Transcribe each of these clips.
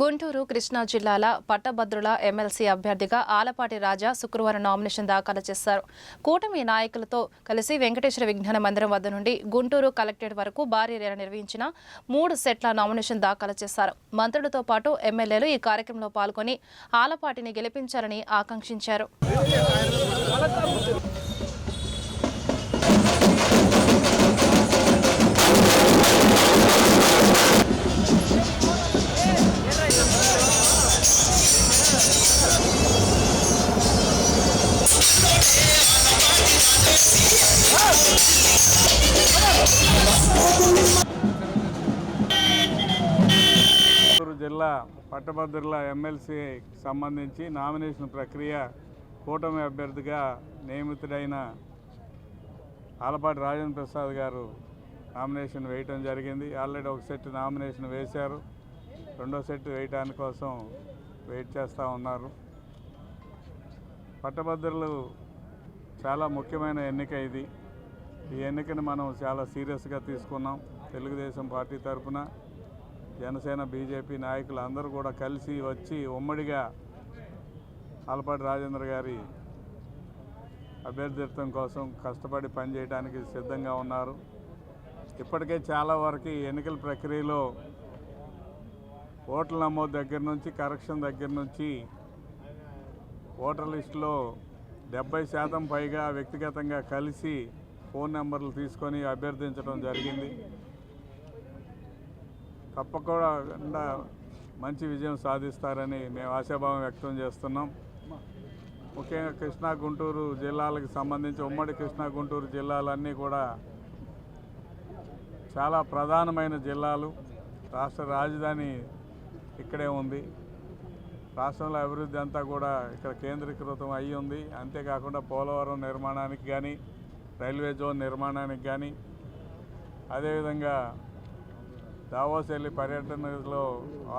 గుంటూరు కృష్ణా జిల్లాల పట్టభద్రుల ఎమ్మెల్సీ అభ్యర్థిగా ఆలపాటి రాజా శుక్రవారం నామినేషన్ దాఖలు చేశారు. కూటమి నాయకులతో కలిసి వెంకటేశ్వర విజ్ఞాన మందిరం వద్ద నుండి గుంటూరు కలెక్టరేట్ వరకు భారీ ర్యాలీ నిర్వహించిన మూడు సెట్ల నామినేషన్ దాఖలు చేశారు. మంత్రులతో పాటు ఎమ్మెల్యేలు ఈ కార్యక్రమంలో పాల్గొని ఆలపాటిని గెలిపించాలని ఆకాంక్షించారు. పట్టభద్రుల ఎమ్మెల్సీ సంబంధించి నామినేషన్ ప్రక్రియ కూటమి అభ్యర్థిగా నియమితుడైన ఆలపాటి రాజేంద్ర ప్రసాద్ గారు నామినేషన్ వేయటం జరిగింది. ఆల్రెడీ ఒక సెట్ నామినేషన్ వేశారు. రెండో సెట్ వేయటాని కోసం వెయిట్ చేస్తూ ఉన్నారు. పట్టభద్రులు చాలా ముఖ్యమైన ఎన్నిక ఇది. ఈ ఎన్నికని మనం చాలా సీరియస్గా తీసుకున్నాం. తెలుగుదేశం పార్టీ తరఫున జనసేన బీజేపీ నాయకులు అందరూ కూడా కలిసి వచ్చి ఉమ్మడిగా ఆలపాటి రాజేంద్ర గారి అభ్యర్థిత్వం కోసం కష్టపడి పనిచేయడానికి సిద్ధంగా ఉన్నారు. ఇప్పటికే చాలా వరకు ఎన్నికల ప్రక్రియలో ఓట్ల నమోదు దగ్గర నుంచి కరెక్షన్ దగ్గర నుంచి ఓటర్ లిస్టులో డెబ్బై శాతం పైగా వ్యక్తిగతంగా కలిసి ఫోన్ నెంబర్లు తీసుకొని అభ్యర్థించడం జరిగింది. తప్పకుండా మంచి విజయం సాధిస్తారని మేము ఆశాభావం వ్యక్తం చేస్తున్నాం. ముఖ్యంగా కృష్ణా గుంటూరు జిల్లాలకు సంబంధించి ఉమ్మడి కృష్ణా గుంటూరు జిల్లాలన్నీ కూడా చాలా ప్రధానమైన జిల్లాలు. రాష్ట్ర రాజధాని ఇక్కడే ఉంది. రాష్ట్రంలో అభివృద్ధి అంతా కూడా ఇక్కడ కేంద్రీకృతం అయ్యి ఉంది. అంతేకాకుండా పోలవరం నిర్మాణానికి కానీ రైల్వే జోన్ నిర్మాణానికి కానీ అదేవిధంగా దావోస్ వెళ్ళి పర్యటనలో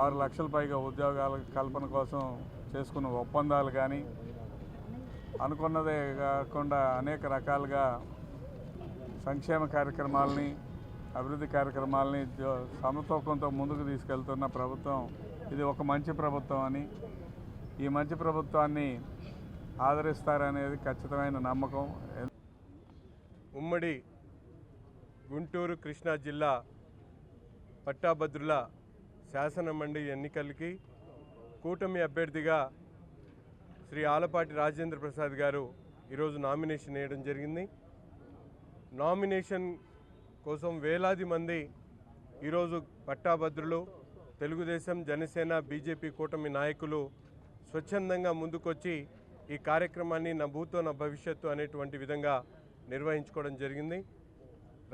ఆరు లక్షల పైగా ఉద్యోగాల కల్పన కోసం చేసుకున్న ఒప్పందాలు కానీ అనుకున్నదే కాకుండా అనేక రకాలుగా సంక్షేమ కార్యక్రమాలని అభివృద్ధి కార్యక్రమాలని సమతూకంతో ముందుకు తీసుకెళ్తున్న ప్రభుత్వం ఇది ఒక మంచి ప్రభుత్వం అని. ఈ మంచి ప్రభుత్వాన్ని ఆదరిస్తారనేది ఖచ్చితమైన నమ్మకం. ఉమ్మడి గుంటూరు కృష్ణా జిల్లా పట్టాభద్రుల శాసనమండలి ఎన్నికలకి కూటమి అభ్యర్థిగా శ్రీ ఆలపాటి రాజేంద్ర ప్రసాద్ గారు ఈరోజు నామినేషన్ వేయడం జరిగింది. నామినేషన్ కోసం వేలాది మంది ఈరోజు పట్టాభద్రులు తెలుగుదేశం జనసేన బీజేపీ కూటమి నాయకులు స్వచ్ఛందంగా ముందుకొచ్చి ఈ కార్యక్రమాన్ని నా భూతో నా భవిష్యత్తు అనేటువంటి విధంగా నిర్వహించుకోవడం జరిగింది.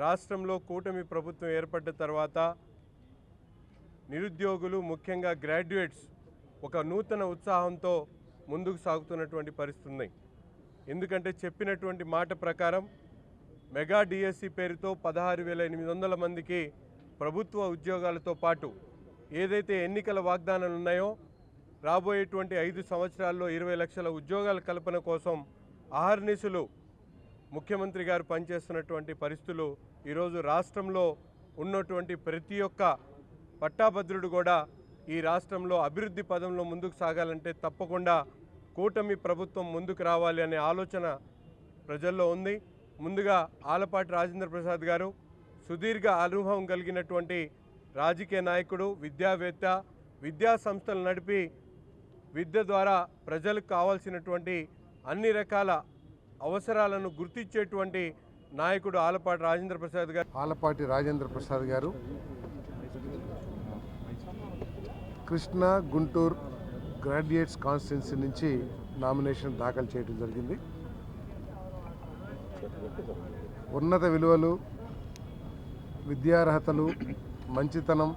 రాష్ట్రంలో కూటమి ప్రభుత్వం ఏర్పడ్డ తర్వాత నిరుద్యోగులు ముఖ్యంగా గ్రాడ్యుయేట్స్ ఒక నూతన ఉత్సాహంతో ముందుకు సాగుతున్నటువంటి పరిస్థితి ఎందుకంటే చెప్పినటువంటి మాట ప్రకారం మెగా డిఎస్సి పేరుతో పదహారు వేల ఎనిమిది వందల మందికి ప్రభుత్వ ఉద్యోగాలతో పాటు ఏదైతే ఎన్నికల వాగ్దానాలు ఉన్నాయో రాబోయేటువంటి ఐదు సంవత్సరాల్లో ఇరవై లక్షల ఉద్యోగాల కల్పన కోసం అహర్నిశలు ముఖ్యమంత్రి గారు పనిచేస్తున్నటువంటి పరిస్థితులు ఈరోజు రాష్ట్రంలో ఉన్నటువంటి ప్రతి ఒక్క పట్టాభద్రుడు కూడా ఈ రాష్ట్రంలో అభివృద్ధి పదంలో ముందుకు సాగాలంటే తప్పకుండా కూటమి ప్రభుత్వం ముందుకు రావాలి అనే ఆలోచన ప్రజల్లో ఉంది. ముందుగా ఆలపాటి రాజేంద్ర ప్రసాద్ గారు సుదీర్ఘ అనుభవం కలిగినటువంటి రాజకీయ నాయకుడు విద్యావేత్త విద్యా సంస్థలు నడిపి విద్య ద్వారా ప్రజలకు కావాల్సినటువంటి అన్ని రకాల అవసరాలను గుర్తించేటువంటి నాయకుడు ఆలపాటి రాజేంద్ర ప్రసాద్ గారు. ఆలపాటి రాజేంద్ర ప్రసాద్ గారు కృష్ణా గుంటూరు గ్రాడ్యుయేట్స్ కాన్స్టిట్యున్సీ నుంచి నామినేషన్ దాఖలు చేయడం జరిగింది. ఉన్నత విలువలు విద్యార్హతలు మంచితనం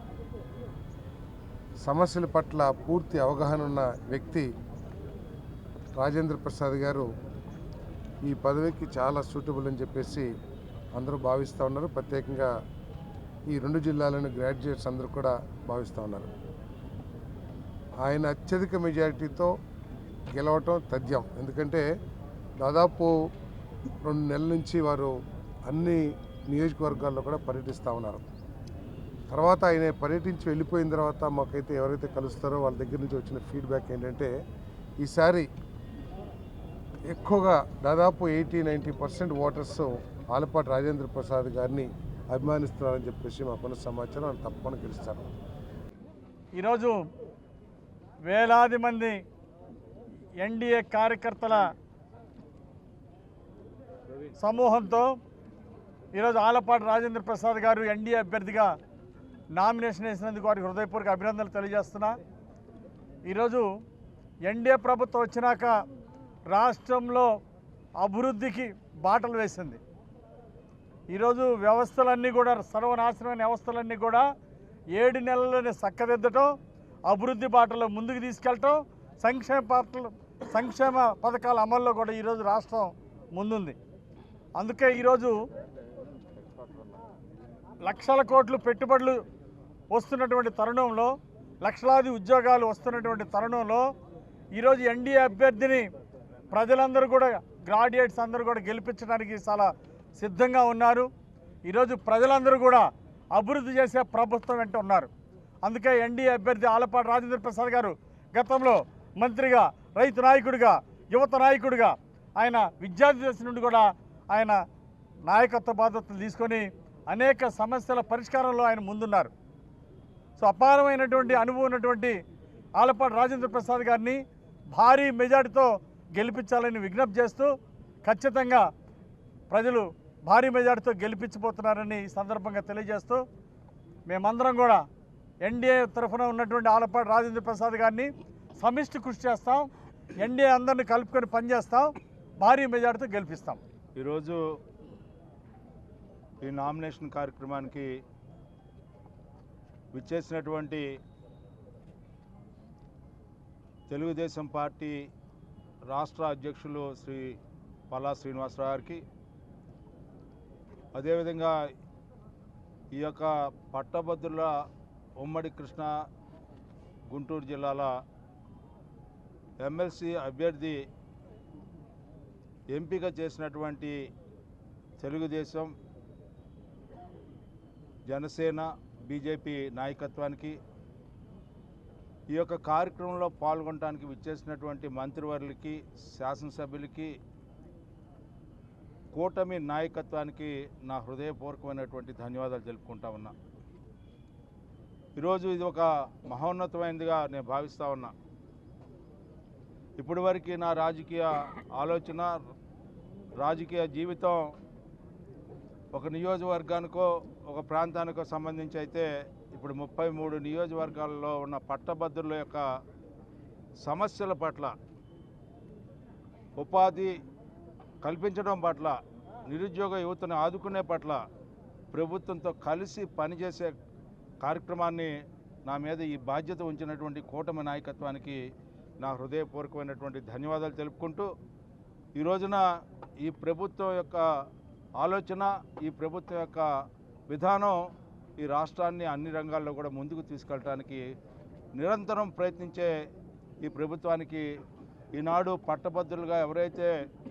సమస్యల పట్ల పూర్తి అవగాహన ఉన్న వ్యక్తి రాజేంద్ర ప్రసాద్ గారు ఈ పదవికి చాలా సూటబుల్ అని చెప్పేసి అందరూ భావిస్తూ ఉన్నారు. ప్రత్యేకంగా ఈ రెండు జిల్లాలోని గ్రాడ్యుయేట్స్ అందరూ కూడా భావిస్తూ ఉన్నారు. ఆయన అత్యధిక మెజారిటీతో గెలవటం తథ్యం. ఎందుకంటే దాదాపు రెండు నెలల నుంచి వారు అన్ని నియోజకవర్గాల్లో కూడా పర్యటిస్తూ ఉన్నారు. తర్వాత ఆయన పర్యటించి వెళ్ళిపోయిన తర్వాత మాకైతే ఎవరైతే కలుస్తారో వాళ్ళ దగ్గర నుంచి వచ్చిన ఫీడ్బ్యాక్ ఏంటంటే ఈసారి ఎక్కువగా దాదాపు eighty ninety percent voters Alapati Rajendra Prasad గారిని అభిమానిస్తున్నారని చెప్పేసి మాకున్న సమాచారం తప్పకుండా గెలుస్తారు. ఈరోజు వేలాది మంది ఎన్డీఏ కార్యకర్తల సమూహంతో ఈరోజు ఆలపాటి రాజేంద్ర ప్రసాద్ గారు ఎన్డీఏ అభ్యర్థిగా నామినేషన్ వేసినందుకు వారికి హృదయపూర్వక అభినందనలు తెలియజేస్తున్నా. ఈరోజు ఎన్డీఏ ప్రభుత్వం వచ్చినాక రాష్ట్రంలో అభివృద్ధికి బాటలు వేసింది. ఈరోజు వ్యవస్థలన్నీ కూడా సర్వనాశనమైన వ్యవస్థలన్నీ కూడా ఏడు నెలల్లోనే చక్కదిద్దటం అభివృద్ధి బాటలో ముందుకు తీసుకెళ్ళటం సంక్షేమ పాత్రలు సంక్షేమ పథకాల అమల్లో కూడా ఈరోజు రాష్ట్రం ముందుంది. అందుకే ఈరోజు లక్షల కోట్లు పెట్టుబడులు వస్తున్నటువంటి తరుణంలో లక్షలాది ఉద్యోగాలు వస్తున్నటువంటి తరుణంలో ఈరోజు ఎన్డీఏ అభ్యర్థిని ప్రజలందరూ కూడా గ్రాడ్యుయేట్స్ అందరూ కూడా గెలిపించడానికి చాలా సిద్ధంగా ఉన్నారు. ఈరోజు ప్రజలందరూ కూడా అభివృద్ధి చేసే ప్రభుత్వం వెంట ఉన్నారు. అందుకే ఎన్డీఏ అభ్యర్థి ఆలపాటి రాజేంద్ర ప్రసాద్ గారు గతంలో మంత్రిగా రైతు నాయకుడిగా యువత నాయకుడిగా ఆయన విద్యార్థి దశ నుండి కూడా ఆయన నాయకత్వ బాధ్యతలు తీసుకొని అనేక సమస్యల పరిష్కారంలో ఆయన ముందున్నారు. సో అపారమైనటువంటి అనుభవం ఉన్నటువంటి ఆలపాటి రాజేంద్ర ప్రసాద్ గారిని భారీ మెజార్టీతో గెలిపించాలని విజ్ఞప్తి చేస్తూ ఖచ్చితంగా ప్రజలు భారీ మెజార్టీతో గెలిపించబోతున్నారని ఈ సందర్భంగా తెలియజేస్తూ మేమందరం కూడా ఎన్డీఏ తరఫున ఉన్నటువంటి ఆలపాటి రాజేంద్ర ప్రసాద్ గారిని సమిష్టి కృషి చేస్తాం. ఎన్డీఏ అందరిని కలుపుకొని పనిచేస్తాం. భారీ మెజార్టీతో గెలిపిస్తాం. ఈరోజు ఈ నామినేషన్ కార్యక్రమానికి విచ్చేసినటువంటి తెలుగుదేశం పార్టీ రాష్ట్ర అధ్యక్షులు శ్రీ పల్లా శ్రీనివాసరావు గారికి. అదేవిధంగా ఈ యొక్క పట్టభద్రుల ఉమ్మడి కృష్ణ గుంటూరు జిల్లాల ఎమ్మెల్సీ అభ్యర్థి ఎంపిక చేసినటువంటి తెలుగుదేశం జనసేన బీజేపీ నాయకత్వానికి ఈ యొక్క కార్యక్రమంలో పాల్గొనడానికి విచ్చేసినటువంటి మంత్రివర్యులకి శాసనసభ్యులకి కూటమి నాయకత్వానికి నా హృదయపూర్వకమైనటువంటి ధన్యవాదాలు తెలుపుకుంటా ఉన్నా. ఈరోజు ఇది ఒక మహోన్నతమైనదిగా నేను భావిస్తూ ఉన్నా. ఇప్పటి వరకు నా రాజకీయ ఆలోచన రాజకీయ జీవితం ఒక నియోజకవర్గానికో ఒక ప్రాంతానికో సంబంధించి అయితే ఇప్పుడు ముప్పై మూడు నియోజకవర్గాల్లో ఉన్న పట్టభద్రుల యొక్క సమస్యల పట్ల ఉపాధి కల్పించడం పట్ల నిరుద్యోగ యువతను ఆదుకునే పట్ల ప్రభుత్వంతో కలిసి పనిచేసే కార్యక్రమాన్ని నా మీద ఈ బాధ్యత ఉంచినటువంటి కూటమి నాయకత్వానికి నా హృదయపూర్వకమైనటువంటి ధన్యవాదాలు తెలుపుకుంటూ ఈ రోజున ఈ ప్రభుత్వం యొక్క ఆలోచన ఈ ప్రభుత్వం యొక్క విధానం ఈ రాష్ట్రాన్ని అన్ని రంగాల్లో కూడా ముందుకు తీసుకెళ్ళడానికి నిరంతరం ప్రయత్నించే ఈ ప్రభుత్వానికి ఈనాడు పట్టభద్రులుగా ఎవరైతే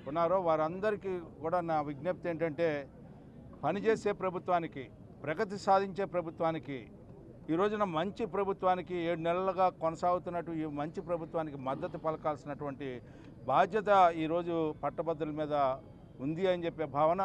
ఉన్నారో వారందరికీ కూడా నా విజ్ఞప్తి ఏంటంటే పనిచేసే ప్రభుత్వానికి ప్రగతి సాధించే ప్రభుత్వానికి ఈ రోజున మంచి ప్రభుత్వానికి ఏడు నెలలుగా కొనసాగుతున్నట్టు ఈ మంచి ప్రభుత్వానికి మద్దతు పలకాల్సినటువంటి బాధ్యత ఈరోజు పట్టభద్రుల మీద ఉంది అని చెప్పే భావన